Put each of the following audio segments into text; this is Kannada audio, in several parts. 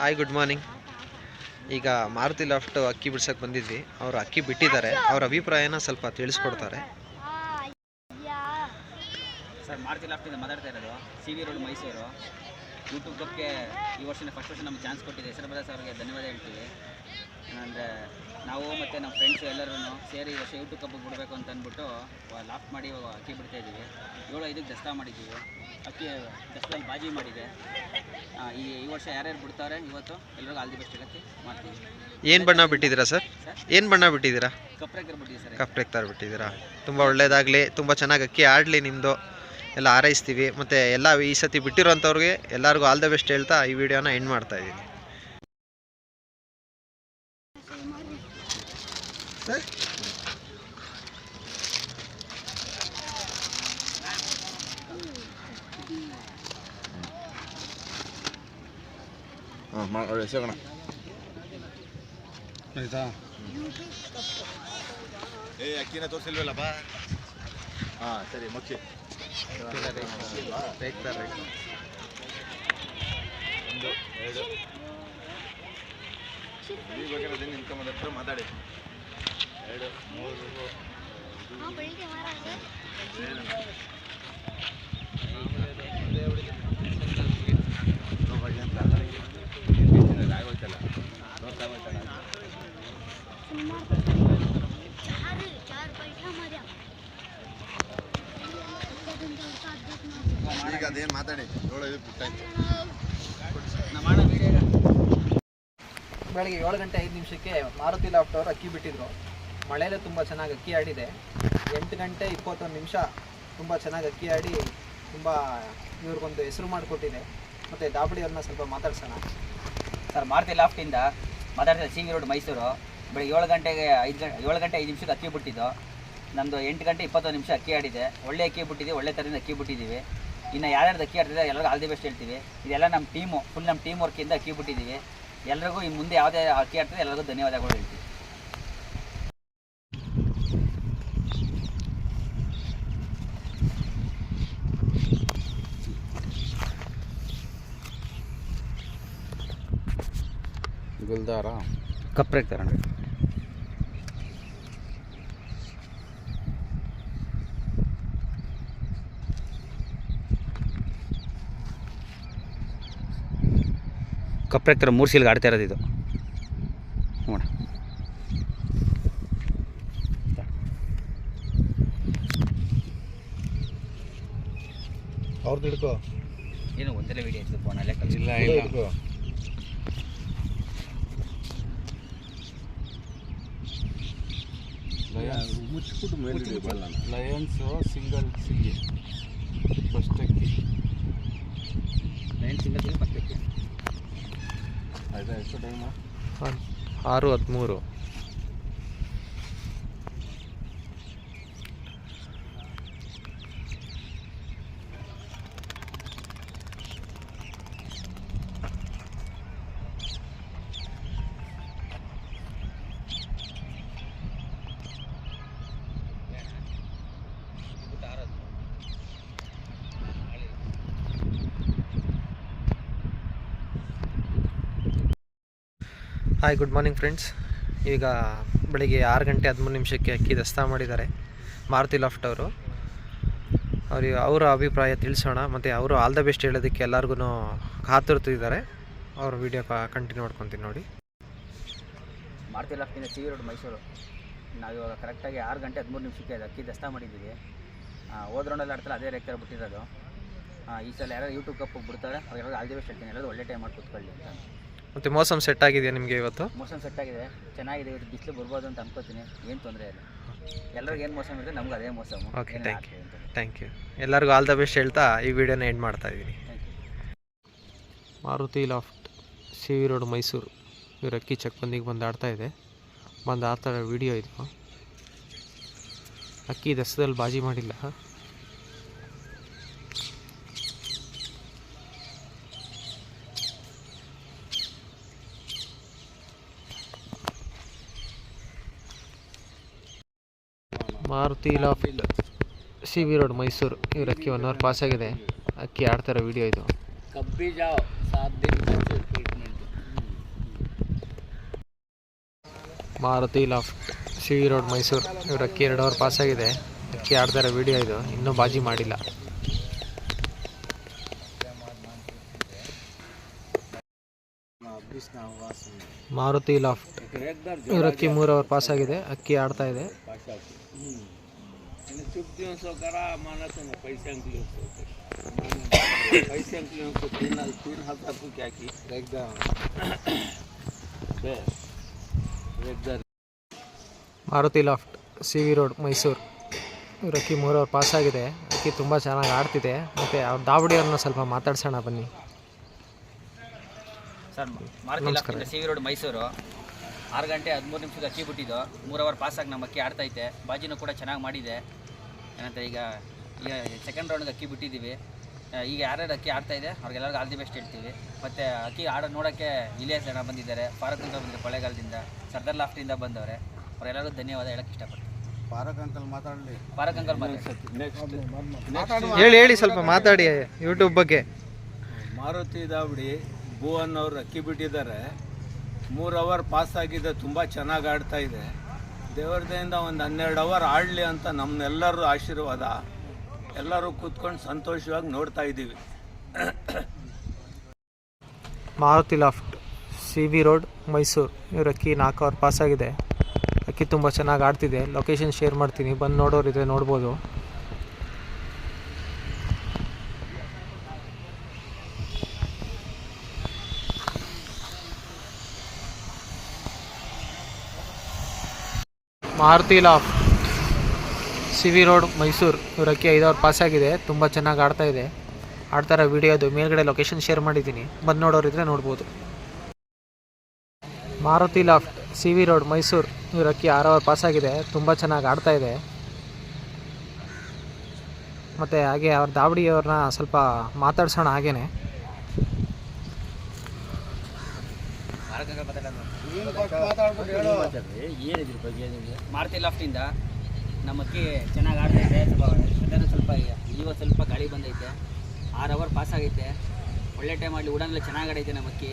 ಹಾಯ್ ಗುಡ್ ಮಾರ್ನಿಂಗ್ ಈಗ ಮಾರುತಿ ಲಾಫ್ಟ್ ಅಕ್ಕಿ ಬಿಡ್ಸಕ್ಕೆ ಬಂದಿದ್ವಿ. ಅವ್ರು ಅಕ್ಕಿ ಬಿಟ್ಟಿದ್ದಾರೆ. ಅವ್ರ ಅಭಿಪ್ರಾಯನ ಸ್ವಲ್ಪ ತಿಳಿಸ್ಕೊಡ್ತಾರೆ. ಸರ್, ಮಾರುತಿ ಲಾಫ್ಟಿಂದ ಮಾತಾಡ್ತಾ ಇರೋದು. C V road, Mysuru. YouTube ಕಪ್ಗೆ ಈ ವರ್ಷನೇ ಫಸ್ಟ್ ವರ್ಷ ನಮ್ಗೆ ಚಾನ್ಸ್ ಕೊಟ್ಟಿದೆ. ಹೆಸರು ಬದ ಅವ್ರಿಗೆ ಧನ್ಯವಾದ ಹೇಳ್ತೀವಿ. ಅಂದರೆ ನಾವು ಮತ್ತು ನಮ್ಮ ಫ್ರೆಂಡ್ಸು ಎಲ್ಲರೂ ಸೇರಿ ಈ ವರ್ಷ ಯೂಟ್ಯೂಬ್ ಕಪ್ಪಿಗೆ ಬಿಡಬೇಕು ಅಂತ ಅಂದ್ಬಿಟ್ಟು ಲಾಫ್ಟ್ ಮಾಡಿ ಇವಾಗ ಅಕ್ಕಿ ಬಿಡ್ತಾಯಿದ್ದೀವಿ ಏಳು ಐದಕ್ಕೆ ದಸ್ತಾ ಮಾಡಿದ್ದೀವಿ. ಅಕ್ಕಿ ದಸ್ದಲ್ಲಿ ಬಾಜಿ ಮಾಡಿದೆ. ಈ ಈ ವರ್ಷ ಯಾರ್ಯಾರು ಬಿಡ್ತಾರೆ ಇವತ್ತು? ಎಲ್ಲರಿಗೂ ಆಲ್ ದಿ ಬೆಸ್ಟ್ ಹೇಳಕ್ಕೆ ಮಾಡ್ತೀವಿ. ಏನು ಬಣ್ಣ ಬಿಟ್ಟಿದ್ದೀರಾ ಸರ್? ಏನು ಬಣ್ಣ ಬಿಟ್ಟಿದ್ದೀರಾ? ಕಪ್ರೇಕರ್ ಬಿಟ್ಟಿದ್ದೀರಾ ಸರ್. ಕಪ್ಲೆಕ್ ತರ ಬಿಟ್ಟಿದ್ದೀರಾ? ತುಂಬ ಒಳ್ಳೆಯದಾಗಲಿ ತುಂಬ ಚೆನ್ನಾಗಿ ಅಕ್ಕಿ ಆಡಲಿ ನಿಮ್ಮದು ಎಲ್ಲ ಹಾರೈಸ್ತೀವಿ. ಮತ್ತು ಎಲ್ಲ ಈ ಸತಿ ಬಿಟ್ಟಿರೋಂಥವ್ರಿಗೆ ಎಲ್ಲರಿಗೂ ಆಲ್ ದ ಬೆಸ್ಟ್ ಹೇಳ್ತಾ ಈ ವಿಡಿಯೋನ ಎಂಡ್ ಮಾಡ್ತಾ ಇದ್ದೀನಿ. ಸಿಗೋಣ ಆಯ್ತಾ? ಏ ಅಕ್ಕಿನ ತೋರಿಸಿಲ್ವಲ್ಲಪ್ಪ ಹಾಂ ಸರಿ ಮುಚ್ಚಿ ಒಂದು ಎರಡು ಈ ಬೇಕಾದ್ರೆ ಇನ್ಕಮ್ ಹತ್ರ ಮಾತಾಡಿ ಎರಡು ಮೂರು ಆಗೋಯ್ತಲ್ಲ ನೋಡ್ತಾ ಆಗೋಯ್ತಲ್ಲ ಈಗ ಅದೇನು ಮಾತಾಡಿ ಏಳು ಐದು ಬಿಟ್ಟಾಯ್ತು ನಮ್ಮ ಅಣ್ಣ ವಿಡಿಯೋ ಬೆಳಗ್ಗೆ ಏಳು ಗಂಟೆ ಐದು ನಿಮಿಷಕ್ಕೆ ಮಾರುತಿ ಲಾಫ್ಟ್ ಅವರು ಅಕ್ಕಿ ಬಿಟ್ಟಿದ್ರು. ಮಳೆಯಲ್ಲೇ ತುಂಬ ಚೆನ್ನಾಗಿ ಅಕ್ಕಿ ಆಡಿದೆ. ಎಂಟು ಗಂಟೆ ಇಪ್ಪತ್ತೊಂದು ನಿಮಿಷ ತುಂಬ ಚೆನ್ನಾಗಿ ಅಕ್ಕಿ ಆಡಿ ತುಂಬ ಇವ್ರಿಗೊಂದು ಹೆಸರು ಮಾಡಿಕೊಟ್ಟಿದೆ. ಮತ್ತು ದಾಬಡಿ ಅವ್ರನ್ನ ಸ್ವಲ್ಪ ಮಾತಾಡ್ಸೋಣ. ಸರ್, ಮಾರುತಿ ಲಾಫ್ಟಿಂದ ಮಾತಾಡ್ತಾರೆ ಸಿಂಗಿ ರೋಡ್ ಮೈಸೂರು. ಬೆಳಗ್ಗೆ ಏಳು ಗಂಟೆಗೆ ಐದು ಗಂಟೆ ಏಳು ಗಂಟೆ ಐದು ನಿಮಿಷಕ್ಕೆ ಅಕ್ಕಿ ಬಿಟ್ಟಿದ್ದು. ನಮ್ಮದು ಎಂಟು ಗಂಟೆ ಇಪ್ಪತ್ತೊಂದು ನಿಮಿಷ ಅಕ್ಕಿ ಆಡಿದೆ. ಒಳ್ಳೆ ಅಕ್ಕಿ ಬಿಟ್ಟಿದ್ದೀವಿ, ಒಳ್ಳೆ ಥರದಿಂದ ಅಕ್ಕಿ ಬಿಟ್ಟಿದ್ದೀವಿ. ಇನ್ನು ಯಾರ್ಯಾರ್ದು ಅಕ್ಕಿ ಆಡ್ತಿದ್ದಾರೆ ಎಲ್ಲರಿಗೂ ಆಲ್ ದಿ ಬೆಸ್ಟ್ ಹೇಳ್ತೀವಿ. ಇದೆಲ್ಲ ನಮ್ಮ ಟೀಮು ಫುಲ್ ನಮ್ಮ ಟೀಮ್ ವರ್ಕಿಂದ ಅಕ್ಕಿ ಬಿಟ್ಟಿದ್ದೀವಿ. ಎಲ್ರಿಗೂ ಈ ಮುಂದೆ ಯಾವುದೇ ಅಕ್ಕಿ ಆಡ್ತಿದೆ ಎಲ್ಲರಿಗೂ ಧನ್ಯವಾದಗಳು ಹೇಳ್ತೀವಿ ಗುಲ್ದಾರ. ಕಪ್ರೇಕ್ ತರೋಣ ಕಪ್ರೇಕ್ ಥರ ಮೂರು ಸೀಲ್ಗೆ ಆಡ್ತಾ ಇರೋದು ಇದು. ನೋಡ ಅವ್ರದ್ದು ಹಿಡ್ಕೋ. ಏನು ಒಂದನೇ ವಿಡಿಯೋ ಇತ್ತು ಫೋನಲ್ಲೇ ಇಲ್ಲ ಇಲ್ಲ. ಮುಚ್ಚಿಬಿಟ್ಟು ಮೇಲೆ ಲಯನ್ಸು ಸಿಂಗಲ್ ಸಿಂಗಿ ಫಸ್ಟ್ ಅಕ್ಕಿ ಲಯನ್ ಸಿಂಗಲ್ ಫಸ್ಟ್ ಎಷ್ಟು ಟೈಮು ಆರು ಹದಿಮೂರು ಹಾಯ್ ಗುಡ್ ಮಾರ್ನಿಂಗ್ ಫ್ರೆಂಡ್ಸ್ ಈಗ ಬೆಳಿಗ್ಗೆ ಆರು ಗಂಟೆ ಹದಿಮೂರು ನಿಮಿಷಕ್ಕೆ ಅಕ್ಕಿ ದಸ್ತಾ ಮಾಡಿದ್ದಾರೆ. ಮಾರುತಿ ಲಾಫ್ಟ್ ಅವರು. ಅವ್ರಿಗೆ ಅವರ ಅಭಿಪ್ರಾಯ ತಿಳಿಸೋಣ. ಮತ್ತು ಅವರು ಆಲ್ ದ ಬೆಸ್ಟ್ ಹೇಳೋದಕ್ಕೆ ಎಲ್ಲರಿಗೂ ಕಾತುರ್ತಿದ್ದಾರೆ. ಅವ್ರ ವಿಡಿಯೋ ಕಂಟಿನ್ಯೂ ಮಾಡ್ಕೊತೀನಿ ನೋಡಿ. ಮಾರುತಿ ಲಾಫ್ಟಿಂದ ಸಿ ರೋಡ್ ಮೈಸೂರು ನಾವಿವಾಗ ಕರೆಕ್ಟಾಗಿ ಆರು ಗಂಟೆ ಹದಿಮೂರು ನಿಮಿಷಕ್ಕೆ ಅಕ್ಕಿ ದಸ್ತಾ ಮಾಡಿದ್ದೀವಿ. ಹೋದ ರೌಂಡಲ್ಲಿ ಆಡ್ತಾರೆ ಅದೇ ರೇಖೆ ಬಿಟ್ಟಿರೋದು. ಈ ಸಲ ಯಾರು ಯೂಟ್ಯೂಬ್ ಕಪ್ಪಿಗೆ ಬಿಡ್ತಾರೆ ಅವ್ರಿಗೆ ಆಲ್ ದಿ ಬೆಸ್ಟ್ ಹೇಳ್ತೀನಿ. ಎಲ್ಲರೂ ಒಳ್ಳೆ ಟೈಮ್ ಮಾಡಿ ಕೂತ್ಕೊಳ್ಳಿ ಅಂತ. ಮತ್ತು ಮೋಸಮ್ ಸೆಟ್ ಆಗಿದೆಯಾ ನಿಮಗೆ ಇವತ್ತು? ಮೋಸಮ್ ಸೆಟ್ ಆಗಿದೆ. ಚೆನ್ನಾಗಿದೆ. ಇವತ್ತು ಬಿಸಿಲು ಬರ್ಬೋದು ಅಂತ ಅನ್ಕೋತೀನಿ. ಏನು ತೊಂದರೆ ಇಲ್ಲ. ಎಲ್ಲರಿಗೂ ಏನು ಮೋಸಮ್ ಇದೆ ನಮ್ಗೆ ಅದೇ ಮೋಸಮ್ okay thank you thank you ಎಲ್ಲರಿಗೂ ಆಲ್ ದ ಬೆಸ್ಟ್ ಹೇಳ್ತಾ ಈ ವಿಡಿಯೋನ ಎಂಡ್ ಮಾಡ್ತಾ ಇದ್ದೀನಿ. Maruti loft C V road Mysuru ಇವರು ಅಕ್ಕಿ ಚೆಕ್ ಬಂದಿಗೆ ಬಂದು ಆಡ್ತಾ ಇದೆ. ಬಂದು ಆಡ್ತಾ ಇರೋ ವಿಡಿಯೋ ಇದು. ಅಕ್ಕಿ ದಸದಲ್ಲಿ ಬಾಜಿ ಮಾಡಿಲ್ಲ. ಮಾರುತಿ ಲಾ ಸಿ ವಿ ರೋಡ್ ಮೈಸೂರು. ಇವ್ರ ಅಕ್ಕಿ ಒನ್ ಅವರ್ ಪಾಸ್ ಆಗಿದೆ. ಅಕ್ಕಿ ಆಡ್ತಾರ ವಿಡಿಯೋ ಇದು. Maruti loft C V road Mysuru. ಇವ್ರ ಅಕ್ಕಿ ಎರಡು ಅವರ್ ಪಾಸ್ ಆಗಿದೆ. ಅಕ್ಕಿ ಆಡ್ತಾರ ವಿಡಿಯೋ ಇದು. ಇನ್ನೂ ಬಾಜಿ ಮಾಡಿಲ್ಲ. ಮಾರುತಿ ಲಾಫ್ಟ್ ಇವರಕ್ಕಿ ಮೂರು ಅವರ್ ಪಾಸ್ ಆಗಿದೆ. ಅಕ್ಕಿ ಆಡ್ತಾ ಇದೆ. એને ચૂપતીઓ શો કરા માણસોને પૈસા અંકલી show Maruti loft C V road Mysuru ರಕ್ಕಿ ಮೂರವ್ರು ಆಗಿದೆ ಅಕ್ಕಿ ತುಂಬ ಚೆನ್ನಾಗಿ ಆಡ್ತಿದೆ ಮತ್ತು ಅವ್ರ ದಾವಡಿ ಅವ್ರನ್ನ ಸ್ವಲ್ಪ ಮಾತಾಡ್ಸೋಣ ಬನ್ನಿ sir Maruti C V road Mysuru ಆರು ಗಂಟೆ ಹದಿಮೂರು ನಿಮಿಷಕ್ಕೆ ಅಕ್ಕಿ ಬಿಟ್ಟಿದ್ದು ಮೂರು ಅವರ್ ಪಾಸಾಗಿ ನಮ್ಮ ಅಕ್ಕಿ ಆಡ್ತೈತೆ ಬಾಜಿನೂ ಕೂಡ ಚೆನ್ನಾಗಿ ಮಾಡಿದೆ ಏನಂತ ಈಗ ಈಗ ಸೆಕೆಂಡ್ ರೌಂಡ್ಗೆ ಅಕ್ಕಿ ಬಿಟ್ಟಿದ್ದೀವಿ. ಈಗ ಯಾರ್ಯಾರು ಅಕ್ಕಿ ಆಡ್ತಾ ಇದೆ ಅವ್ರಿಗೆಲ್ಲರಿಗೂ ಆಲ್ ದಿ ಬೆಸ್ಟ್ ಹೇಳ್ತೀವಿ. ಮತ್ತು ಅಕ್ಕಿ ಆಡೋ ನೋಡೋಕ್ಕೆ ಇಲಿಯಾಸ್ ಜನ ಬಂದಿದ್ದಾರೆ ಫಾರಕ್ ಅಂತ ಬಂದಿದ್ದಾರೆ ಕೊಳ್ಳೇಗಾಲದಿಂದ ಸರ್ದಾರ್ ಲಾಫ್ಟಿಂದ ಬಂದವರೆ. ಅವರೆಲ್ಲರಿಗೂ ಧನ್ಯವಾದ ಹೇಳಕ್ಕೆ ಇಷ್ಟಪಡ್ತೀನಿ. ಫಾರಕ್ ಅಂಕಲ್ ಮಾತಾಡಲಿ. ಹೇಳಿ ಹೇಳಿ ಸ್ವಲ್ಪ ಮಾತಾಡಿ ಯೂಟ್ಯೂಬ್ ಬಗ್ಗೆ. ಮಾರುತಿ ದಾವಡಿ ಭುವನ್ ಅವರು ಅಕ್ಕಿ ಬಿಟ್ಟಿದ್ದಾರೆ. ಮೂರು ಅವರ್ ಪಾಸ್ ಆಗಿದೆ ತುಂಬ ಚೆನ್ನಾಗಿ ಆಡ್ತಾ ಇದೆ. ದೇವರದಿಂದ ಒಂದು ಹನ್ನೆರಡು ಅವರ್ ಆಡಲಿ ಅಂತ ನಮ್ಮನ್ನೆಲ್ಲರೂ ಆಶೀರ್ವಾದ. ಎಲ್ಲರೂ ಕೂತ್ಕೊಂಡು ಸಂತೋಷವಾಗಿ ನೋಡ್ತಾ ಇದ್ದೀವಿ. Maruti loft, C V road, Mysuru. ಇವ್ರ ಅಕ್ಕಿ ನಾಲ್ಕು ಅವರ್ ಪಾಸ್ ಆಗಿದೆ. ಅಕ್ಕಿ ತುಂಬ ಚೆನ್ನಾಗಿ ಆಡ್ತಿದೆ. ಲೊಕೇಶನ್ ಶೇರ್ ಮಾಡ್ತೀನಿ. ಬಂದು ನೋಡೋರಿದ್ರೆ ನೋಡ್ಬೋದು. Maruti loft C V road, Mysuru. ಇವರಕ್ಕೆ ಅಕ್ಕಿ ಐದು ಅವ್ರ ಪಾಸ್ ಆಗಿದೆ. ತುಂಬ ಚೆನ್ನಾಗಿ ಆಡ್ತಾ ಇದೆ. ಆಡ್ತಾರ ವಿಡಿಯೋದು, ಮೇಲ್ಗಡೆ ಲೊಕೇಶನ್ ಶೇರ್ ಮಾಡಿದ್ದೀನಿ. ಬಂದು ನೋಡೋರಿದ್ರೆ ನೋಡ್ಬೋದು. Maruti loft C V road, Mysuru. ಇವರಕ್ಕೆ ಅಕ್ಕಿ ಆರು ಅವರ್ ಪಾಸ್ ಆಗಿದೆ. ತುಂಬ ಚೆನ್ನಾಗಿ ಆಡ್ತಾ ಇದೆ. ಮತ್ತು ಹಾಗೆ ಅವ್ರ ದಾವಡಿಯವ್ರನ್ನ ಸ್ವಲ್ಪ ಮಾತಾಡ್ಸೋಣ ಹಾಗೇನೆ. ಮಾರುತಿ ಲಾಫ್ಟಿಂದ ನಮ್ಮ ಅಕ್ಕಿ ಚೆನ್ನಾಗಿ ಆಡ್ತೈತೆ ಸ್ವಲ್ಪ ಅದನ್ನು ಸ್ವಲ್ಪ ಇವತ್ತು ಸ್ವಲ್ಪ ಗಾಳಿ ಬಂದೈತೆ. ಆರು ಅವರ್ ಪಾಸ್ ಆಗೈತೆ. ಒಳ್ಳೆ ಟೈಮ್ ಆಡಲಿ ಉಡಾನೆಲ್ಲ ಚೆನ್ನಾಗಿ ಆಡೈತೆ ನಮ್ಮ ಅಕ್ಕಿ.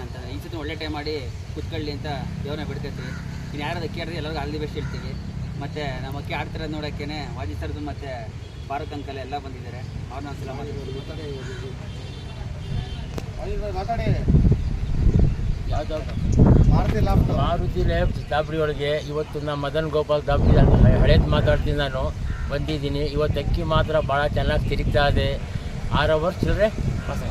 ನಂತರ ಈ ಸತಿ ಒಳ್ಳೆ ಟೈಮ್ ಮಾಡಿ ಕುತ್ಕೊಳ್ಳಿ ಅಂತ ದೇವ್ರನ್ನ ಬಿಡ್ತೈತಿ ಇನ್ನು ಯಾರು ಅಕ್ಕಿ ಆಡಿದ್ರೆ ಎಲ್ಲರಿಗೂ ಆಲ್ ದಿ ಬೆಸ್ಟ್ ಹೇಳ್ತೀವಿ. ಮತ್ತು ನಮ್ಮ ಅಕ್ಕಿ ಆಡ್ತಿರೋದು ನೋಡೋಕ್ಕೇ ವಾಜಿ ಸರ್ದು ಮತ್ತು ಭಾರತ್ ಅಂಕಲ್ ಎಲ್ಲ ಬಂದಿದ್ದಾರೆ. ಅವ್ರನ್ನ ಒಂದ್ಸಲ ಮಾತಾಡಿ. ಮಾರುತಿ ಲ್ಯಾಬ್ ದಾಬಡಿ ಒಳಗೆ ಇವತ್ತು ನಮ್ಮ ಮದನ್ ಗೋಪಾಲ್ ದಾಬಡಿ ಹಳೇದು ಮಾತಾಡ್ತೀನಿ ನಾನು. ಬಂದಿದ್ದೀನಿ. ಇವತ್ತು ಅಕ್ಕಿ ಮಾತ್ರ ಭಾಳ ಚೆನ್ನಾಗಿ ತಿರುಗ್ತಾ ಇದೆ. ಆರು ಅವರ್ಸ್ ಚಿಲ್ಲರೆ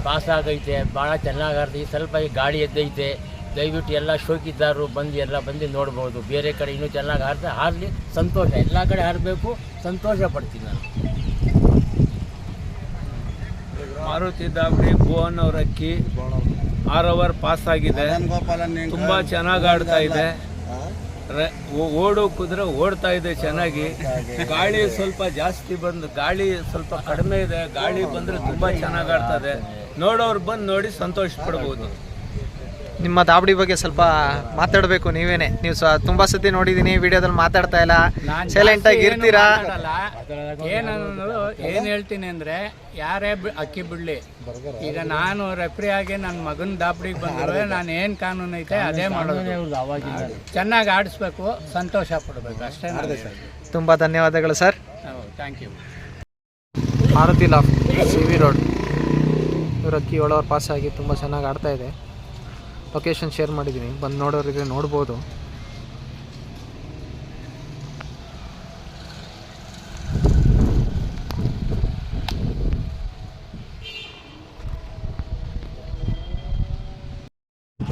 ಪಾಸ್ ಆಗೈತೆ. ಭಾಳ ಚೆನ್ನಾಗಿ ಆಡ್ತೀವಿ ಸ್ವಲ್ಪ ಈ ಗಾಳಿ ಎದ್ದೈತೆ. ದಯವಿಟ್ಟು ಎಲ್ಲ ಶೋಕಿದ್ದಾರರು ಬಂದು ಎಲ್ಲ ಬಂದು ನೋಡ್ಬೋದು. ಬೇರೆ ಕಡೆ ಇನ್ನೂ ಚೆನ್ನಾಗಿ ಹಾರ್ತಾ ಹಾರಲಿ, ಸಂತೋಷ. ಎಲ್ಲ ಕಡೆ ಹಾರಬೇಕು. ಸಂತೋಷ ಪಡ್ತೀನಿ ನಾನು. ಮಾರುತಿ ದಾಬಡಿ ಭುವನ್ ಅವ್ರ ಅಕ್ಕಿ ಆರ್ ಅವರ್ ಪಾಸ್ ಆಗಿದೆ. ತುಂಬಾ ಚೆನ್ನಾಗಿ ಆಡ್ತಾ ಇದೆ. ಓಡು ಕುದುರೆ ಓಡ್ತಾ ಇದೆ ಚೆನ್ನಾಗಿ. ಗಾಳಿ ಸ್ವಲ್ಪ ಜಾಸ್ತಿ ಬಂದು ಗಾಳಿ ಸ್ವಲ್ಪ ಕಡಿಮೆ ಇದೆ. ಗಾಳಿ ಬಂದ್ರೆ ತುಂಬಾ ಚೆನ್ನಾಗಿ ಆಡ್ತದೆ ನೋಡೋರು ಬಂದು ನೋಡಿ ಸಂತೋಷ ಪಡ್ಬೋದು. ನಿಮ್ಮ ದಾಬಡಿ ಬಗ್ಗೆ ಸ್ವಲ್ಪ ಮಾತಾಡಬೇಕು ನೀವೇನೆ. ನೀವು ತುಂಬಾ ತುಂಬ ಸತಿ ನೋಡಿದೀನಿ ವಿಡಿಯೋದಲ್ಲಿ ಮಾತಾಡ್ತಾ ಇಲ್ಲ. ಸೈಲೆಂಟ್ ಆಗಿ ಇರ್ತೀರಾ? ಏನನ್ನೋದು ಏನು ಹೇಳ್ತೀನಿ ಅಂದರೆ ಯಾರೇ ಬಿ- ಅಕ್ಕಿ ಬಿಡ್ಲಿ. ಈಗ ನಾನು ರೆಫ್ರಿ ಆಗಿ ನನ್ನ ಮಗನ ದಾಬಡಿಗೆ ಬಂದ್ರೆ ನಾನು ಏನು ಕಾನೂನು ಐತೆ ಅದೇ ಮಾಡೋದು. ಚೆನ್ನಾಗಿ ಆಡಿಸ್ಬೇಕು ಸಂತೋಷ ಪಡಬೇಕು ಅಷ್ಟೇ ತುಂಬ ಧನ್ಯವಾದಗಳು sir. Thank you Maruti loft C V road. ಇವ್ರ ಅಕ್ಕಿ ಏಳೋರು ಪಾಸ್ ಆಗಿ ತುಂಬ ಚೆನ್ನಾಗಿ ಆಡ್ತಾ ಇದೆ. ಲೊಕೇಶನ್ ಶೇರ್ ಮಾಡಿದ್ದೀನಿ. ಬಂದು ನೋಡೋರಿದ್ರೆ ನೋಡ್ಬೋದು.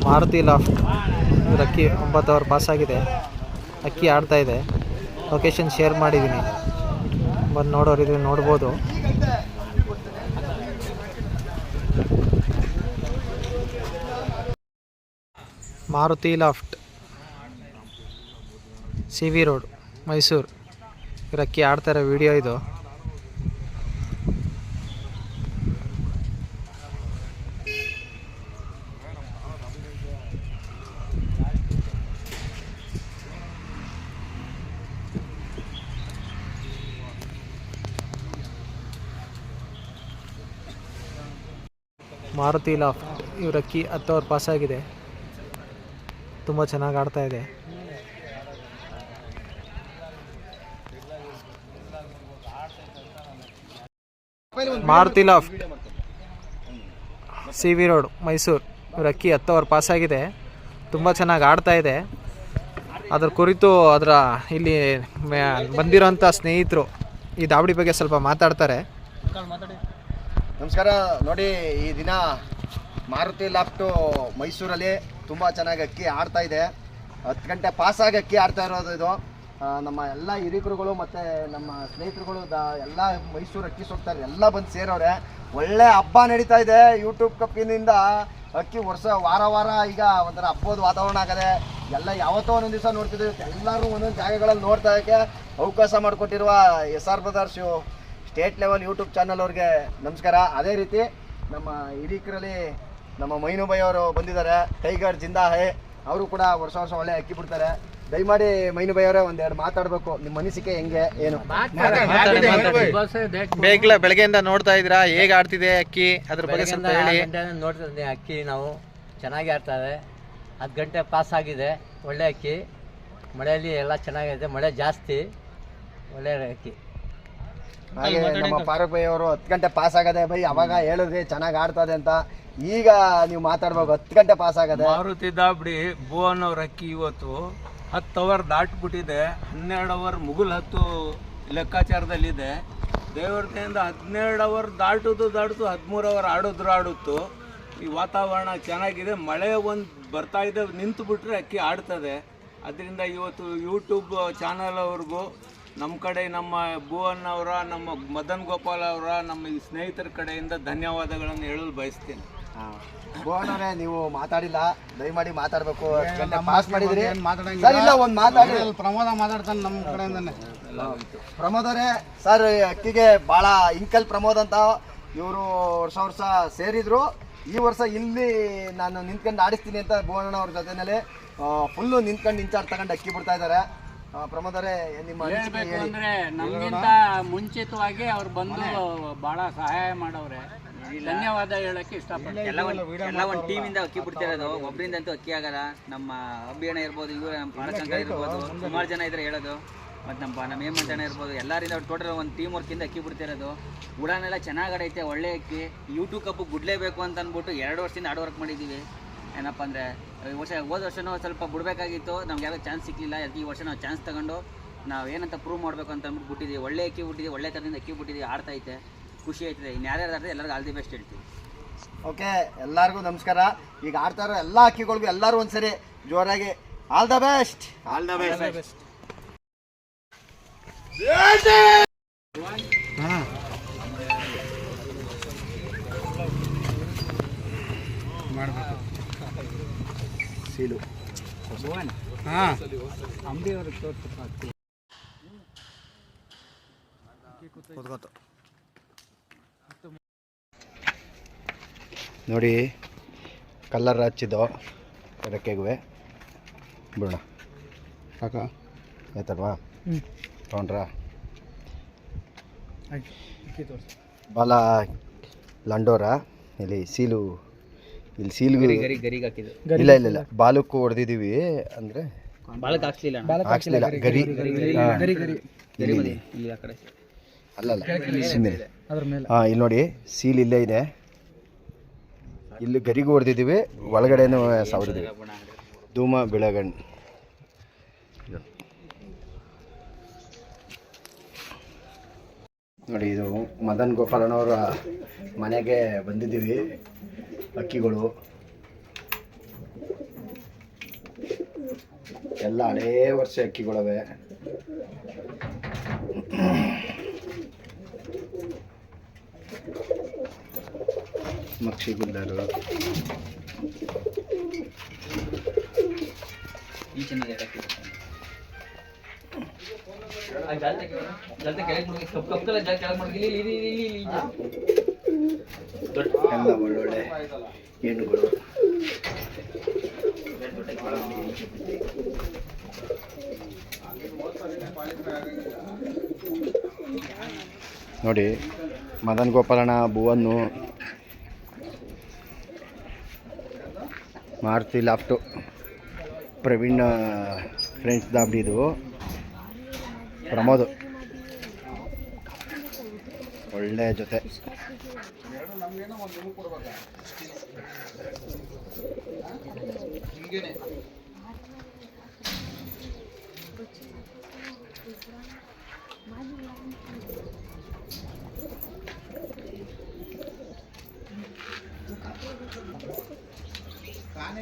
ಮಾರುತಿ ಲಾಫ್ಟ್ ಇವ್ರ ಅಕ್ಕಿ ಒಂಬತ್ತು ಅವರ್ ಪಾಸ್ ಆಗಿದೆ. ಅಕ್ಕಿ ಆಡ್ತಾ ಇದೆ. ಲೊಕೇಶನ್ ಶೇರ್ ಮಾಡಿದ್ದೀನಿ. ಬಂದು ನೋಡೋರಿದ್ರೆ ನೋಡ್ಬೋದು. Maruti loft. C V road, Mysuru. ಇವರಕ್ಕಿ ಅಕ್ಕಿ ಆಡ್ತಾ ಇರೋ ವಿಡಿಯೋ ಇದು? ಮಾರುತಿ ಲಾಫ್ಟ್ ಇವರಕ್ಕಿ ಹತ್ತು ಅವರ್ ಆಗಿದೆ ತುಂಬ ಚೆನ್ನಾಗಿ ಆಡ್ತಾ ಇದೆ. Maruti loft C V road Mysuru. ರಕ್ಕಿ ಹತ್ತು ಪಾಸ್ ಆಗಿದೆ. ತುಂಬ ಚೆನ್ನಾಗಿ ಆಡ್ತಾ ಇದೆ. ಅದ್ರ ಕುರಿತು ಅದರ ಇಲ್ಲಿ ಬಂದಿರೋಂಥ ಸ್ನೇಹಿತರು ಈ ದಾವಡಿ ಬಗ್ಗೆ ಸ್ವಲ್ಪ ಮಾತಾಡ್ತಾರೆ. ನಮಸ್ಕಾರ. ನೋಡಿ, ಈ ದಿನ ಮಾರುತಿ ಲಾಫ್ಟು ಮೈಸೂರಲ್ಲಿ ತುಂಬ ಚೆನ್ನಾಗಿ ಅಕ್ಕಿ ಆಡ್ತಾ ಇದೆ. ಹತ್ತು ಗಂಟೆ ಪಾಸಾಗಿ ಅಕ್ಕಿ ಆಡ್ತಾ ಇರೋದು ಇದು. ನಮ್ಮ ಎಲ್ಲ ಹಿರಿಕರುಗಳು ಮತ್ತು ನಮ್ಮ ಸ್ನೇಹಿತರುಗಳು ದ, ಎಲ್ಲ ಮೈಸೂರು ಅಕ್ಕಿ ಸೋಗ್ತಾರೆ ಎಲ್ಲ ಬಂದು ಸೇರೋರೆ. ಒಳ್ಳೆ ಹಬ್ಬ ನಡೀತಾ ಇದೆ ಯೂಟ್ಯೂಬ್ ಕಪ್ಪಿನಿಂದ. ಅಕ್ಕಿ ವರ್ಷ, ವಾರ ವಾರ ಈಗ ಒಂಥರ ಹಬ್ಬದ ವಾತಾವರಣ ಆಗದೆ, ಎಲ್ಲ ಯಾವತ್ತೋ ಒಂದೊಂದು ದಿವಸ ನೋಡ್ತಿದ್ದೀವಿ ಎಲ್ಲರೂ ಒಂದೊಂದು ಜಾಗಗಳಲ್ಲಿ ನೋಡ್ತಾ ಇದಕ್ಕೆ ಅವಕಾಶ ಮಾಡಿಕೊಟ್ಟಿರುವ S R brothers state level YouTube channel ಅವ್ರಿಗೆ ನಮಸ್ಕಾರ. ಅದೇ ರೀತಿ ನಮ್ಮ ಹಿರೀಕರಲ್ಲಿ ನಮ್ಮ ಮೈನುಬೈ ಅವರು ಬಂದಿದ್ದಾರೆ. ಟೈಗರ್ ಜಿಂದಾ ಹೈ ಅವರು ಕೂಡ ವರ್ಷ ವರ್ಷ ಒಳ್ಳೆ ಅಕ್ಕಿ ಬಿಡ್ತಾರೆ. ದಯಮಾಡಿ ಮೈನುಬೈ ಅವರೇ ಒಂದೆರಡು ಮಾತಾಡಬೇಕು. ನಿಮ್ಮ ಅನಿಸಿಕೆ ಹೆಂಗೆ ಏನು? ಬೇಗಲ ಬೆಳಗ್ಗೆಯಿಂದ ನೋಡ್ತಾ ಇದ್ದೀರಾ? ಹೇಗೆ ಆಡ್ತಿದೆ ಅಕ್ಕಿ? ಅದ್ರ ಬಗ್ಗೆ ಸ್ವಲ್ಪ ಹೇಳಿ. ನೋಡ್ತಿದ್ದೆ ಅಕ್ಕಿ ನಾವು. ಚೆನ್ನಾಗಿ ಆಡ್ತಾರೆ. ಹತ್ತು ಗಂಟೆ ಪಾಸ್ ಆಗಿದೆ. ಒಳ್ಳೆ ಅಕ್ಕಿ. ಮಳೆಯಲ್ಲಿ ಎಲ್ಲ ಚೆನ್ನಾಗಿದೆ. ಮಳೆ ಜಾಸ್ತಿ. ಒಳ್ಳೆ ಅಕ್ಕಿ. ಹಾಗೆ ನಮ್ಮ ಫಾರೂಕ್ ಬೈ ಅವರು ಹತ್ತು ಗಂಟೆ ಪಾಸ್ ಆಗದೆ ಬೈ ಅವಾಗ ಹೇಳಿದ್ರಿ ಚೆನ್ನಾಗಿ ಆಡ್ತದೆ ಅಂತ. ಈಗ ನೀವು ಮಾತಾಡ್ಬೇಕು ಹತ್ತು ಗಂಟೆ ಪಾಸ್ ಆಗದೆ? ಮಾರುತಿ ದಾಬ್ಡಿ ಭುವನ್ ಅವ್ರ ಅಕ್ಕಿ ಇವತ್ತು ಹತ್ತು ಅವರ್ ದಾಟ್ಬಿಟ್ಟಿದೆ, ಹನ್ನೆರಡು ಅವರ್ ಮುಗುಲ್ ಹತ್ತು ಲೆಕ್ಕಾಚಾರದಲ್ಲಿದೆ. ದೇವರತೆಯಿಂದ ಹದಿನೇಳು ಅವರ್ ದಾಟುದು ದಾಟುದು ಹದಿಮೂರು ಅವರ್ ಆಡಿದ್ರು ಆಡುತ್ತು. ಈ ವಾತಾವರಣ ಚೆನ್ನಾಗಿದೆ, ಮಳೆ ಒಂದು ಬರ್ತಾ ಇದೆ, ನಿಂತು ಬಿಟ್ರೆ ಅಕ್ಕಿ ಆಡ್ತದೆ. ಅದರಿಂದ ಇವತ್ತು ಯೂಟ್ಯೂಬ್ ಚಾನಲ್ ಅವ್ರಿಗೂ ನಮ್ಮ ಕಡೆ ನಮ್ಮ ಭುವನ್ ಅವರ, ನಮ್ಮ ಮದನ್ ಗೋಪಾಲ್ ಅವರ, ನಮ್ಮ ಸ್ನೇಹಿತರ ಕಡೆಯಿಂದ ಧನ್ಯವಾದಗಳನ್ನು ಹೇಳಲು ಬಯಸ್ತೀನಿ. ಭುವನ್ ಅವರೇ ನೀವು ಮಾತಾಡಿಲ್ಲ. ದಯಮಾಡಿ ಮಾತಾಡ್ಬೇಕು. ಪಾಸ್ ಮಾಡಿದ್ರಿ. ಸರ್ ಇಲ್ಲ ಒಂದು ಮಾತಾಡಿ. ಪ್ರಮೋದ ಮಾತಾಡ್ತಾನೆ ನಮ್ಮ ಕಡೆಯಿಂದನೇ. ಪ್ರಮೋದ್ ಅವರೇ ಸರ್ ಅಕ್ಕಿಗೆ ಭಾಳ ಇಂಕಲ್ ಪ್ರಮೋದ್ ಅಂತ ಇವರು ವರ್ಷ ವರ್ಷ ಸೇರಿದ್ರು. ಈ ವರ್ಷ ಇಲ್ಲಿ ನಾನು ನಿಂತ್ಕೊಂಡು ಆಡಿಸ್ತೀನಿ ಅಂತ ಭುವನಣ್ಣ ಅವ್ರ ಜೊತೆನಲ್ಲಿ ಫುಲ್ಲು ನಿಂತ್ಕೊಂಡು ಇಂಚಾರ್ಜ್ ತಗೊಂಡು ಅಕ್ಕಿ ಬಿಡ್ತಾ ಇದ್ದಾರೆ. ಪ್ರಮೋದರೇ ನಿಮ್ಮ ಹೇಳ್ಬೇಕು ಅಂದ್ರೆ ನಮ್ಗಿಂತ ಮುಂಚಿತವಾಗಿ ಅವ್ರು ಬಂದು ಬಹಳ ಸಹಾಯ ಮಾಡವ್ರೆ. ಧನ್ಯವಾದ ಹೇಳಕ್ಕೆ ಇಷ್ಟಪಡ್ತೀನಿ. ಎಲ್ಲ ಒಂದು ಎಲ್ಲ ಒಂದು ಟೀಮಿಂದ ಅಕ್ಕಿ ಬಿಡ್ತಿರೋದು ಒಬ್ಬರಿಂದ ಅಂತೂ ಅಕ್ಕಿ ಆಗಲ್ಲ. ನಮ್ಮ ಅಭಿಯಾನ ಇರ್ಬೋದು ಇವರು ನಮ್ಮ ಪಾಣಶಂಕರ ಇರ್ಬೋದು ಸುಮಾರು ಜನ ಇದ್ರೆ ಹೇಳೋದು. ಮತ್ತು ನಮ್ಮ ನಮ್ಮ ಹೇಮಂತಣ್ಣ ಇರ್ಬೋದು ಎಲ್ಲರಿಂದ ಟೋಟಲ್ ಒಂದು ಟೀಮ್ ವರ್ಕಿಂದ ಅಕ್ಕಿ ಬಿಡ್ತಿರೋದು. ಉಡಾನೆಲ್ಲ ಚೆನ್ನಾಗಿ ಆಡೈತೆ ಒಳ್ಳೆ ಅಕ್ಕಿ. ಯೂಟ್ಯೂಬ್ ಕಪ್ಪು ಗುಡ್ಲೇಬೇಕು ಅಂತ ಅಂದ್ಬಿಟ್ಟು ಎರಡು ವರ್ಷದಿಂದ ಹಾರ್ಡ್ ವರ್ಕ್ ಮಾಡಿದ್ದೀವಿ ಏನಪ್ಪ ಅಂದರೆ ಈ ವರ್ಷ ಹೋದ ವರ್ಷನೂ ಸ್ವಲ್ಪ ಬಿಡಬೇಕಾಗಿತ್ತು ನಮ್ಗೆ ಯಾವುದೋ ಚಾನ್ಸ್ ಸಿಕ್ಕಲಿಲ್ಲ ಅದಕ್ಕೆ ಈ ವರ್ಷ ನಾವು ಚಾನ್ಸ್ ತಗೊಂಡು ನಾವು ಏನಂತ ಪ್ರೂವ್ ಮಾಡಬೇಕು ಅಂತ ಅಂದ್ಬಿಟ್ಟು ಬಿಟ್ಟಿದ್ದೀವಿ ಒಳ್ಳೆ ಅಕ್ಕಿ ಬಿಟ್ಟಿದ್ದೀವಿ ಒಳ್ಳೆ ಥರದಿಂದ ಅಕ್ಕಿ ಬಿಟ್ಟಿದ್ದೀವಿ ಆಡ್ತೈತೆ ಐತೆ. ಖುಷಿ ಆಯ್ತದೆ. ಇನ್ನು ಯಾರ್ಯಾರು ಆಡ್ತಾರೆ ಎಲ್ಲರಿಗೂ ಆಲ್ ದಿ ಬೆಸ್ಟ್ ಹೇಳ್ತೀವಿ. ಓಕೆ ಎಲ್ಲರಿಗೂ ನಮಸ್ಕಾರ. ಈಗ ಆಡ್ತಾ ಇರೋ ಎಲ್ಲ ಅಕ್ಕಿಗಳಿಗೂ ಎಲ್ಲರೂ ಒಂದ್ಸರಿ ಜೋರಾಗಿ all the best all the best seal. ನೋಡಿ ಕಲ್ಲರ್ ಹಚ್ಚಿದ್ದು ರೆಕ್ಕೆಗೂ ಬಿಡೋಣ. ಕಾಕ ಆಯ್ತಲ್ವಾ ತೊಗೊಂಡ್ರಾ? ಬಾಲ ಲಂಡೋರ ಇಲ್ಲಿ ಸೀಲು ಇಲ್ಲಿ ಸೀಲು ಇಲ್ಲ ಇಲ್ಲ ಇಲ್ಲ. ಬಾಲಕ್ಕೂ ಹೊಡೆದಿದ್ದೀವಿ ಅಂದರೆ ಹಾಕ್ಸ್ಲಿಲ್ಲ ಗರಿ ಅಲ್ಲಲ್ಲ. ಹಾಂ ಇಲ್ಲಿ ನೋಡಿ ಸೀಲ್ ಇಲ್ಲೇ ಇದೆ. ಇಲ್ಲಿ ಗರಿಗೂ ಹೊಡೆದಿದ್ದೀವಿ, ಒಳಗಡೆನೂ ಸಾವಿರಿದ್ದೀವಿ. ಧೂಮ, ಬೆಳಗಣ್. ನೋಡಿ, ಇದು ಮದನ್ ಗೋಪಾಲನವರ ಮನೆಗೆ ಬಂದಿದ್ದೀವಿ, ಅಕ್ಕಿಗಳು. ಎಲ್ಲ ಹಳೇ ವರ್ಷ ಅಕ್ಕಿಗಳವೆ. ಮಕ್ಷಿ ಗುಂಡರು. ಈ ಚೆನ್ನಾಗಿ ಹಾಕಿದ್ದು ಜಲ್ದಿ ಕೆಳಗೆ ಮುಳುಗಿ ಕಪ್ ಕಪ್ಪಲ್ಲ ಜಲ್ ಕೆಳಗೆ ಮುಳುಗಿ ಇಲ್ಲಿ ಇಲ್ಲಿ ಇಲ್ಲಿ ಇಲ್ಲಿ ದೊಡ್ಡ ಎಲ್ಲ ಒಳ್ಳೊಳ್ಳೆ ಹೆಣ್ಣುಗಳು. ನೋಡಿ ಮದನ್ ಗೋಪಾಲಣ್ಣ ಭುವನ್ನು ಮಾರುತಿ ಲ್ಯಾಪ್ಟು. ಪ್ರವೀಣ್ ಫ್ರೆಂಡ್ಸ್ ದಾಬ್ಡಿದು ಪ್ರಮೋದ್. ಒಳ್ಳೆ ಜೊತೆ.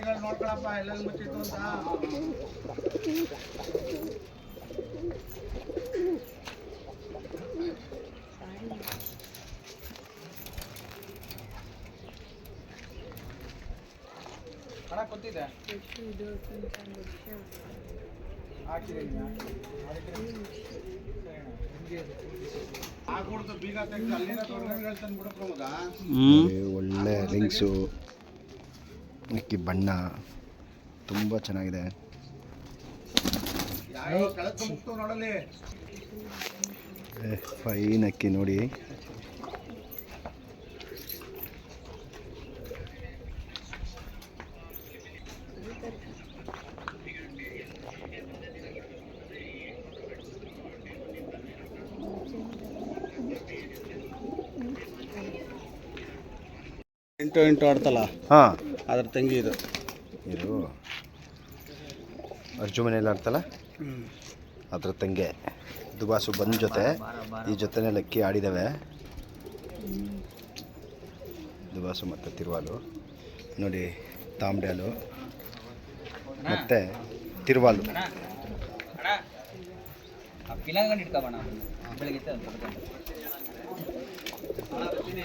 ಕಾನಿಗಳು ನೋಡ್ಕೊಳಪ್ಪ ಎಲ್ಲೆಲ್ಲಿ ಮುಚ್ಚಿತ್ತು ಅಂತ. ಹಣ ಕೊತ್ತಿದೆ ಒಳ್ಳೆ ಆಗ್ಬಿಡ್ತು ಬೀಗ ತೆಗ್ದು ಅಲ್ಲಿನ ತೊಗೊಂಡು ತಂದ್ಬಿಡು ಪ್ರಮೋದ ಒಳ್ಳೆ ರಿಂಗ್ಸು ಅಕ್ಕಿ ಬಣ್ಣ ತುಂಬ ಚೆನ್ನಾಗಿದೆ. ಫೈನ್ ಅಕ್ಕಿ ನೋಡಿ. ಎಂಟು ಎಂಟು ಆಡ್ತಲ್ಲ? ಹಾಂ. ಅದ್ರ ತಂಗಿ ಇದು. ಇದು ಅರ್ಜು ಮನೇಲಿ ಆಡ್ತಲ್ಲ ಅದ್ರ ತಂಗೆ. ದುಬಾಸು ಬಂದ ಜೊತೆ ಈ ಜೊತೆನೇ ಲಕ್ಕಿ ಆಡಿದ್ದಾವೆ ದುಬಾಸು ಮತ್ತು ತಿರುವಾಲು. ನೋಡಿ ತಾಂಬ್ಡ್ಯಾಲು ಮತ್ತು ತಿರುವಾಲು. ಬೆಳಗ್ಗೆ ಎದ್ದು ಅದು ತಗೊಂಡು.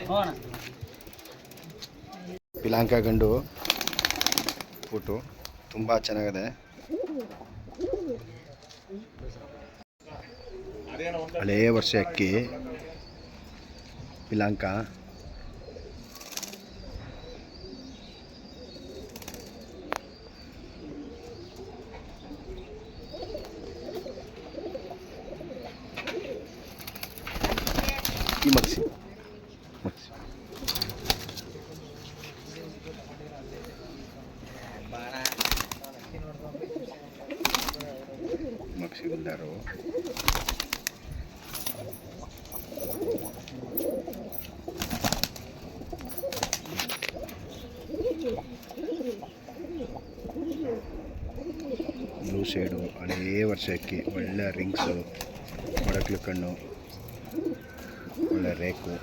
ಹ್ಞೂ ಅಣ್ಣ ಪಿಲಾಂಕ ಗಂಡು. ಫುಟ್ಟು ತುಂಬ ಚೆನ್ನಾಗಿದೆ. ಹಳೇ ವರ್ಷ ಅಕ್ಕಿ ಪಿಲಾಂಕ ಈ ಮಗ್ಸಿ ಮಗ್ಸಿ ಮಗ್ಸಿ ಬಂದಾರು ಬ್ಲೂ ಶೇಡು ಹಳೇ ವರ್ಷ ಅಕ್ಕಿ ಒಳ್ಳೆ ರಿಂಗ್ಸು ಮೊಡಕ್ಲು ಕಣ್ಣು ಒಳ್ಳೆ ರೇಕು.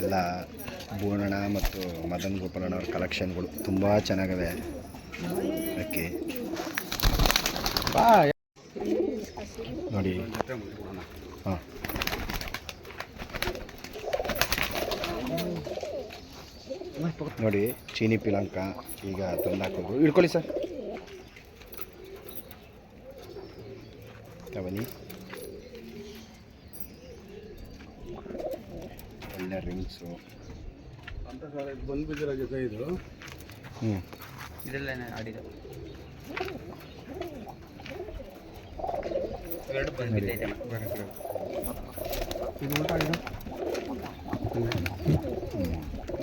ಎಲ್ಲ ಭೂಮಣ್ಣ ಮತ್ತು ಮದನ್ ಗೋಪಾಲಣ್ಣವ್ರ ಕಲೆಕ್ಷನ್ಗಳು ತುಂಬ ಚೆನ್ನಾಗಿವೆ. ಅದಕ್ಕೆ ನೋಡಿ. ಹಾಂ. ನೋಡಿ ಚೀನಿ ಪಿಲಾಂಕ ಈಗ ತಂದಾಕೋದು ಇಟ್ಕೊಳ್ಳಿ ಸರ್. ಬನ್ನಿ. ಎಲ್ಲ ರಿಂಗ್ಸು. ಅಂತ ಸರ್ ಇದು ಬಂದು ಬಿದ್ದಿರೋ ಜೊತೆ ಇದು ಹ್ಞೂ ಇದೆಲ್ಲ ಆಡಿದ? ಎರಡು ಬಂದಿದೆ. ಇದು. ಇದು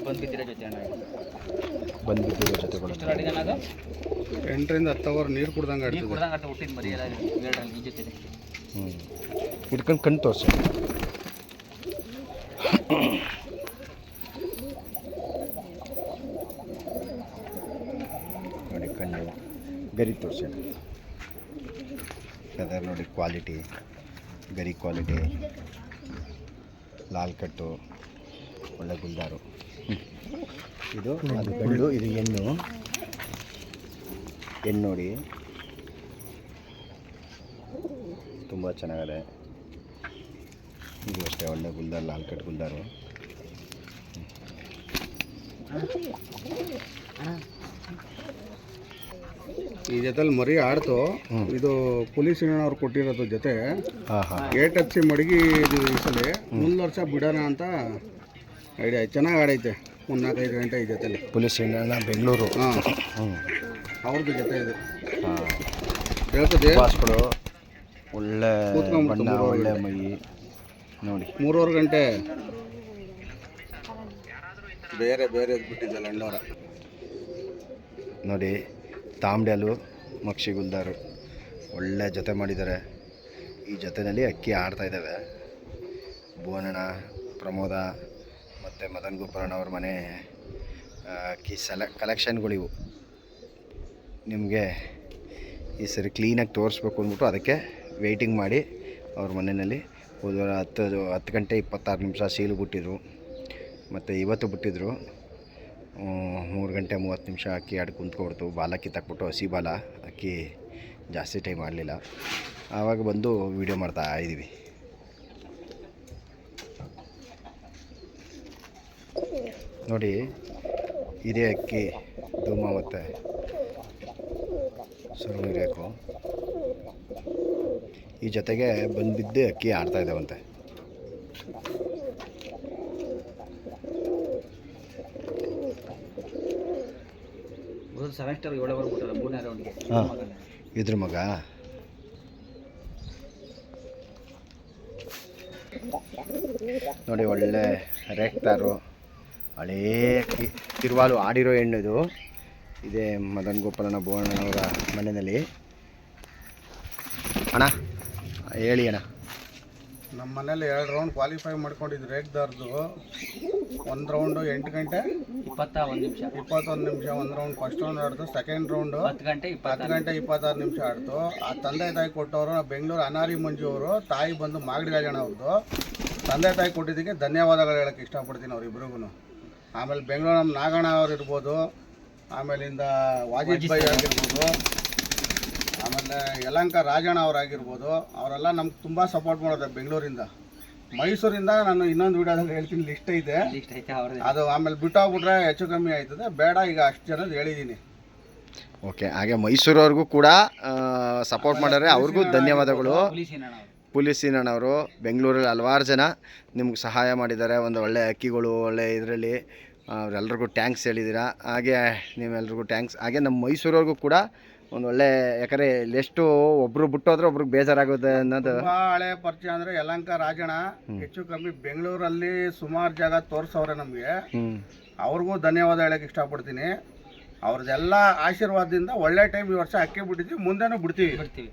ಬಂದು ಬಿದ್ದಿರೋ ಜೊತೆ ಅಣ್ಣ? ಇದು. ಬಂದ್ಬಿಟ್ಟಿರೋ ಜೊತೆಗಳು ಎಷ್ಟು ಆಡಿದಾನ ಅದು? ಎಂಟರಿಂದ ಹತ್ತು ಅವರ್ ನೀರು ಕುಡ್ದಂಗೆ ನೀರು ಆಡ್ತದೆ. ಕುಡ್ದಂಗೆ ಅರ್ಥ ಹುಟ್ಟಿದ ಮರಿ ಎಲ್ಲ ಎರಡರಲ್ಲಿ ಈ ಜೊತೆ ಹ್ಞೂ ಇಟ್ಕೊಂಡು ಕಣ್ಣು ತೋರಿಸಿ. ನೋಡಿ ಕಣ್ಣು ಗರಿ ತೋರಿಸಿ. ಕದರ್ ನೋಡಿ ಕ್ವಾಲಿಟಿ ಗರಿ ಕ್ವಾಲಿಟಿ ಲಾಲ್ ಕಟ್ಟು ಒಳ್ಳೆ ಗುಲ್ದಾರು. ಇದು ಅದು ಗಂಡು ಇದು ಹೆಣ್ಣು. ಹೆಣ್ಣು ನೋಡಿ. ತುಂಬ ಚೆನ್ನಾಗಿದೆ. ಇದು ಅಷ್ಟೇ ಒಳ್ಳೆ ಗುಲ್ದಾರ್ ಲಾಲ್ ಕಟ್ ಗುಲ್ದಾರು. ಈ ಜೊತೆಲಿ ಮರಿ ಆಡ್ತು. ಇದು ಪೊಲೀಸ್ ಅವ್ರು ಕೊಟ್ಟಿರೋದ್ರ ಜೊತೆ. ಹಾಂ ಹಾಂ ಏಟ್ ಹಚ್ಚಿ ಮಡಗಿ ಇದು ಈ ಸಲ ಮುಂದ್ ವರ್ಷ ಬಿಡೋಣ ಅಂತ ಐಡಿಯಾ ಚೆನ್ನಾಗಿ ಆಡೈತೆ. ಒಂದು ನಾಲ್ಕೈದು ಗಂಟೆ ಈ ಜೊತೆಲಿ. ಪೊಲೀಸ್ ಅಣ್ಣ ಬೆಂಗಳೂರು? ಹಾಂ. ಹ್ಞೂ ಅವ್ರದ್ದು ಜೊತೆ ಇದು. ಹಾಂ. ಹೇಳ್ತದೆ? ಬಾಸ್ಗಳು ಒಳ್ಳೆ ಕೂತ್ಕೊಂಡ್ಬಿಡ್ತು ಬಣ್ಣ ಮೂರುವರೆ ಒಳ್ಳೆ ಮೈ. ನೋಡಿ. ಮೂರುವರೆ ಗಂಟೆ. ಬೇರೆ ಬೇರೆ ಬಿಟ್ಟಿದ್ದಲ್ಲ ಲಂಡೋರ ನೋಡಿ ತಾಂಬ್ಡ್ಯಾಲು ಮಕ್ಷಿ ಗುಲ್ದಾರು. ಒಳ್ಳೆ ಜೊತೆ ಮಾಡಿದ್ದಾರೆ. ಈ ಜೊತೆಯಲ್ಲಿ ಅಕ್ಕಿ ಆಡ್ತಾ ಇದ್ದಾವೆ. ಭುವನಣ್ಣ ಪ್ರಮೋದ ಮತ್ತು ಮದನ್ ಗೋಪಾಲಣ್ಣ ಅವ್ರ ಮನೆ ಕಿ ಸೆಲೆ, ಕಲೆಕ್ಷನ್ಗಳಿವು. ನಿಮಗೆ ಈ ಸರಿ ಕ್ಲೀನಾಗಿ ತೋರಿಸ್ಬೇಕು ಅಂದ್ಬಿಟ್ಟು ಅದಕ್ಕೆ ವೆಯ್ಟಿಂಗ್ ಮಾಡಿ ಅವ್ರ ಮನೆಯಲ್ಲಿ ಹೋದ ಹತ್ತು ಹತ್ತು ಗಂಟೆ ಇಪ್ಪತ್ತಾರು ನಿಮಿಷ ಸೀಲು ಬಿಟ್ಟಿದ್ರು. ಮತ್ತು ಇವತ್ತು ಬಿಟ್ಟಿದ್ರು. ಮೂರು ಗಂಟೆ ಮೂವತ್ತು ನಿಮಿಷ ಅಕ್ಕಿ ಆಡಿ ಕುಂತ್ಕೊಡ್ತು ಬಾಲ ಕಿತ್ತಾಕ್ಬಿಟ್ಟು ಹಸಿ ಬಾಲ. ಅಕ್ಕಿ ಜಾಸ್ತಿ ಟೈಮ್ ಮಾಡಲಿಲ್ಲ ಆವಾಗ ಬಂದು ವೀಡಿಯೋ ಮಾಡ್ತಾ ಇದ್ದೀವಿ. ನೋಡಿ ಇದೇ ಅಕ್ಕಿ ಧೂಮ ಮತ್ತು ಸುರುಳಿ ಬೇಕು ಈ ಜೊತೆಗೆ ಬಂದಿದ್ದೇ ಅಕ್ಕಿ ಆಡ್ತಾ ಇದ್ದಾವಂತೆ ಸೆವೆನ್ ಸ್ಟಾರ್ ಏಳು ಓವರ್ ಬಿಟ್ಟಲ್ಲ ಮೂರನೇ ಹಾಂ ಇದ್ರ ಮಗ. ನೋಡಿ ಒಳ್ಳೆ ರೇಕ್ತಾರು ಹಳೇ ತಿರುವಾಲು ಆಡಿರೋ ಹೆಣ್ಣು ಇದು ಇದೇ ಮದನ್ ಗೋಪಾಲನ ಭುವಣ್ಣನವರ ಮನೆಯಲ್ಲಿ. ಅಣ್ಣ ಹೇಳಿ ಅಣ್ಣ. ನಮ್ಮ ಮನೇಲಿ ಎರಡು ರೌಂಡ್ ಕ್ವಾಲಿಫೈ ಮಾಡ್ಕೊಂಡಿದ್ದು ರೇಗ್ದಾರ್ದು ಒಂದು ರೌಂಡು ಎಂಟು ಗಂಟೆ ಇಪ್ಪತ್ತ ಒಂದು ನಿಮಿಷ. ಇಪ್ಪತ್ತೊಂದು ನಿಮಿಷ ಒಂದು ರೌಂಡ್ ಫಸ್ಟ್ ರೌಂಡ್ ಆಡ್ತು ಸೆಕೆಂಡ್ ರೌಂಡು ಹತ್ತು ಗಂಟೆ ಹತ್ತು ಇಪ್ಪತ್ತ ಗಂಟೆ ಇಪ್ಪತ್ತಾರು ನಿಮಿಷ ಆಡ್ತು. ಆ ತಂದೆ ತಾಯಿ ಕೊಟ್ಟವರು ಬೆಂಗಳೂರು ಅನಾರಿ ಮಂಜು ಅವರು ತಾಯಿ ಬಂದು ಮಾಗಡಿ ರಾಜಣ್ಣ ಅವ್ರದ್ದು. ತಂದೆ ತಾಯಿ ಕೊಟ್ಟಿದ್ದಕ್ಕೆ ಧನ್ಯವಾದಗಳು ಹೇಳಕ್ಕೆ ಇಷ್ಟಪಡ್ತೀನಿ ಅವ್ರಿಬ್ರಿಗೂ ಆಮೇಲೆ ಬೆಂಗಳೂರು ನಮ್ಮ ನಾಗಣ್ಣ ಅವ್ರು ಇರ್ಬೋದು ಆಮೇಲಿಂದ ವಾಜಿದ್ ಆಗಿರ್ಬೋದು ಆಮೇಲೆ ಯಲಂಕ ರಾಜಣ್ಣ ಅವರಾಗಿರ್ಬೋದು ಅವರೆಲ್ಲ ನಮ್ಗೆ ತುಂಬ ಸಪೋರ್ಟ್ ಮಾಡೋದು ಬೆಂಗಳೂರಿಂದ. ಮೈಸೂರಿಂದ ನಾನು ಇನ್ನೊಂದು ವಿಡಿಯೋದಲ್ಲಿ ಹೇಳ್ತೀನಿ ಲಿಸ್ಟ್ ಐತೆ. ಅದು ಆಮೇಲೆ ಬಿಟ್ಟೋಗ್ಬಿಟ್ರೆ ಹೆಚ್ಚು ಕಮ್ಮಿ ಆಯ್ತದೆ ಬೇಡ ಈಗ ಅಷ್ಟು ಜನ ಹೇಳಿದ್ದೀನಿ ಓಕೆ ಹಾಗೆ ಮೈಸೂರವ್ರಿಗೂ ಕೂಡ ಸಪೋರ್ಟ್ ಮಾಡಿದ್ರೆ ಅವ್ರಿಗೂ ಧನ್ಯವಾದಗಳು. ಪೊಲೀಸಿನ ನಾವು ಪುಲಿಸಿನಣ್ಣವರು ಬೆಂಗಳೂರಲ್ಲಿ ಹಲವಾರು ಜನ ನಿಮ್ಗೆ ಸಹಾಯ ಮಾಡಿದ್ದಾರೆ. ಒಂದು ಒಳ್ಳೆ ಅಕ್ಕಿಗಳು ಒಳ್ಳೆ ಇದರಲ್ಲಿ ಅವರೆಲ್ಲರಿಗೂ ಟ್ಯಾಂಕ್ಸ್ ಹೇಳಿದ್ದೀರಾ. ಹಾಗೆ ನೀವೆಲ್ರಿಗೂ ಟ್ಯಾಂಕ್ಸ್ ಹಾಗೆ ನಮ್ಮ ಮೈಸೂರವ್ರಿಗೂ ಕೂಡ ಒಂದು ಒಳ್ಳೆ ಯಾಕಂದರೆ ಎಷ್ಟು ಒಬ್ಬರು ಬಿಟ್ಟೋದ್ರೆ ಒಬ್ರಿಗೆ ಬೇಜಾರಾಗುತ್ತೆ ಅನ್ನೋದು. ಹಳೆ ಪರಿಚಯ ಅಂದ್ರೆ ಯಲಂಕ ರಾಜಣ್ಣ ಹೆಚ್ಚು ಕಮ್ಮಿ ಬೆಂಗಳೂರಲ್ಲಿ ಸುಮಾರು ಜಾಗ ತೋರಿಸೋರೆ ನಮಗೆ. ಅವ್ರಿಗೂ ಧನ್ಯವಾದ ಹೇಳಕ್ಕೆ ಇಷ್ಟಪಡ್ತೀನಿ. ಅವ್ರದ್ದೆಲ್ಲ ಆಶೀರ್ವಾದದಿಂದ ಒಳ್ಳೆ ಟೈಮ್ ಈ ವರ್ಷ ಅಕ್ಕಿ ಬಿಟ್ಟಿದ್ವಿ ಮುಂದೆನೂ ಬಿಡ್ತೀವಿ. ಬಿಡ್ತೀವಿ.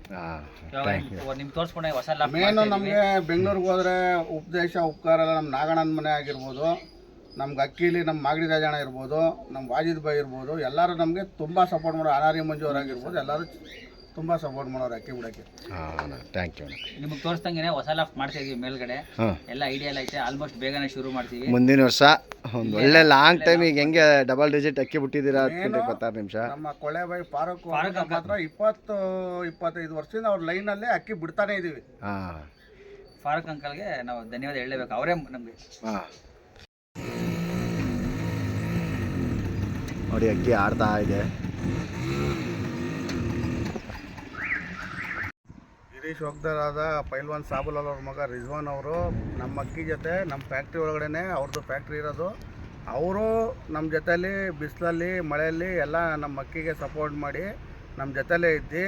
ಇವಾಗ ನಿಮ್ಗೆ ತೋರಿಸ್ಕೊಂಡೆ ಹೊಸ ಲಾಫ್ಟ್ ಮೇನು ನಮಗೆ ಬೆಂಗಳೂರಿಗೆ ಹೋದ್ರೆ ಉಪದೇಶ ಉಪಕಾರ ಎಲ್ಲ ನಮ್ಮ ನಾಗಣ್ಣನ ಮನೆ ಆಗಿರ್ಬೋದು ನಮ್ಗೆ ಅಕ್ಕಿಲಿ ನಮ್ಮ ಮಾಗಡಿ ರಾಜಣ್ಣ ಇರ್ಬೋದು ನಮ್ಮ ವಾಜಿದ್ ಬಾಯಿ ಇರ್ಬೋದು ಎಲ್ಲರೂ ನಮಗೆ ತುಂಬ ಸಪೋರ್ಟ್ ಮಾಡೋ ಅನಾರಿ ಮಂಜು ಅವರಾಗಿರ್ಬೋದು ಎಲ್ಲರೂ ತುಂಬ ಸಪೋರ್ಟ್ ಮಾಡೋರು ಅಕ್ಕಿ ಬಿಡೋಕ್ಕೆ. ಹಾಂ ಥ್ಯಾಂಕ್ ಯು ನಿಮಗೆ ತೋರಿಸ್ದಂಗೆ ಹೊಸ ಲಾಫ್ಟ್ ಮಾಡ್ತಾ ಇದೀವಿ ಮೇಲ್ಗಡೆ. ಹಾಂ. ಎಲ್ಲ ಐಡಿಯಾ ಐತೆ ಆಲ್ಮೋಸ್ಟ್ ಬೇಗನೆ ಶುರು ಮಾಡ್ತೀವಿ. ಮುಂದಿನ ವರ್ಷ ಒಂದು ಒಳ್ಳೆ ಲಾಂಗ್ ಟೈಮ್ ಈಗ ಹೆಂಗೆ ಡಬಲ್ ಡಿಜಿಟ್ ಅಕ್ಕಿ ಬಿಟ್ಟಿದ್ದೀರಾ ಹತ್ತು ಗಂಟೆ ಇಪ್ಪತ್ತಾರು ನಿಮಿಷ. ನಮ್ಮ ಕೊಳೆಬಾಯಿ ಬೈ ಪಾರಕ್ ಮಾತ್ರ ಹತ್ರ ಇಪ್ಪತ್ತು ಇಪ್ಪತ್ತೈದು ವರ್ಷದಿಂದ ಅವ್ರ ಲೈನಲ್ಲೇ ಅಕ್ಕಿ ಬಿಡ್ತಾನೆ ಇದೀವಿ. ಹಾಂ. ಫಾರೂಕ್ ಅಂಕಲ್ಗೆ ನಾವು ಧನ್ಯವಾದ ಹೇಳಬೇಕು. ಅವರೇ ನಮಗೆ. ಹಾಂ. ನೋಡಿ ಅಕ್ಕಿ ಆಡ್ತಾ ಇದೆ. ಗಿರೀಶ್ ಹೋಗ್ದರಾದ ಪೈಲ್ವಾನ್ ಸಾಬುಲಾಲ್ ಅವ್ರ ಮಗ ರಿಜ್ವಾನ್ ಅವರು ನಮ್ಮ ಅಕ್ಕಿ ಜೊತೆ ನಮ್ಮ ಫ್ಯಾಕ್ಟ್ರಿ ಒಳಗಡೆ ಅವ್ರದ್ದು ಫ್ಯಾಕ್ಟ್ರಿ ಇರೋದು. ಅವರು ನಮ್ಮ ಜೊತೆಯಲ್ಲಿ ಬಿಸಿಲಲ್ಲಿ ಮಳೆಯಲ್ಲಿ ಎಲ್ಲ ನಮ್ಮ ಅಕ್ಕಿಗೆ ಸಪೋರ್ಟ್ ಮಾಡಿ ನಮ್ಮ ಜೊತೆಯಲ್ಲೇ ಇದ್ದು.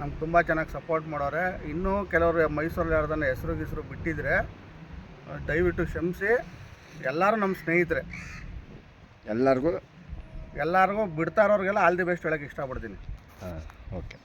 ನಮ್ಗೆ ತುಂಬ ಚೆನ್ನಾಗಿ ಸಪೋರ್ಟ್ ಮಾಡೋರೆ. ಇನ್ನೂ ಕೆಲವರು ಮೈಸೂರಲ್ಲಿ ಯಾರ್ದನ್ನ ಹೆಸರು ಗಿಸ್ರು ಬಿಟ್ಟಿದ್ರೆ ದಯವಿಟ್ಟು ಕ್ಷಮಿಸಿ. ಎಲ್ಲರೂ ನಮ್ಮ ಸ್ನೇಹಿತರೆ. ಎಲ್ಲರಿಗೂ? ಎಲ್ಲರಿಗೂ ಬಿಡ್ತಾ ಇರೋರಿಗೆಲ್ಲ ಆಲ್ ದಿ ಬೆಸ್ಟ್ ಹೇಳೋಕ್ಕೆ ಇಷ್ಟಪಡ್ತೀನಿ. ಹಾಂ ಓಕೆ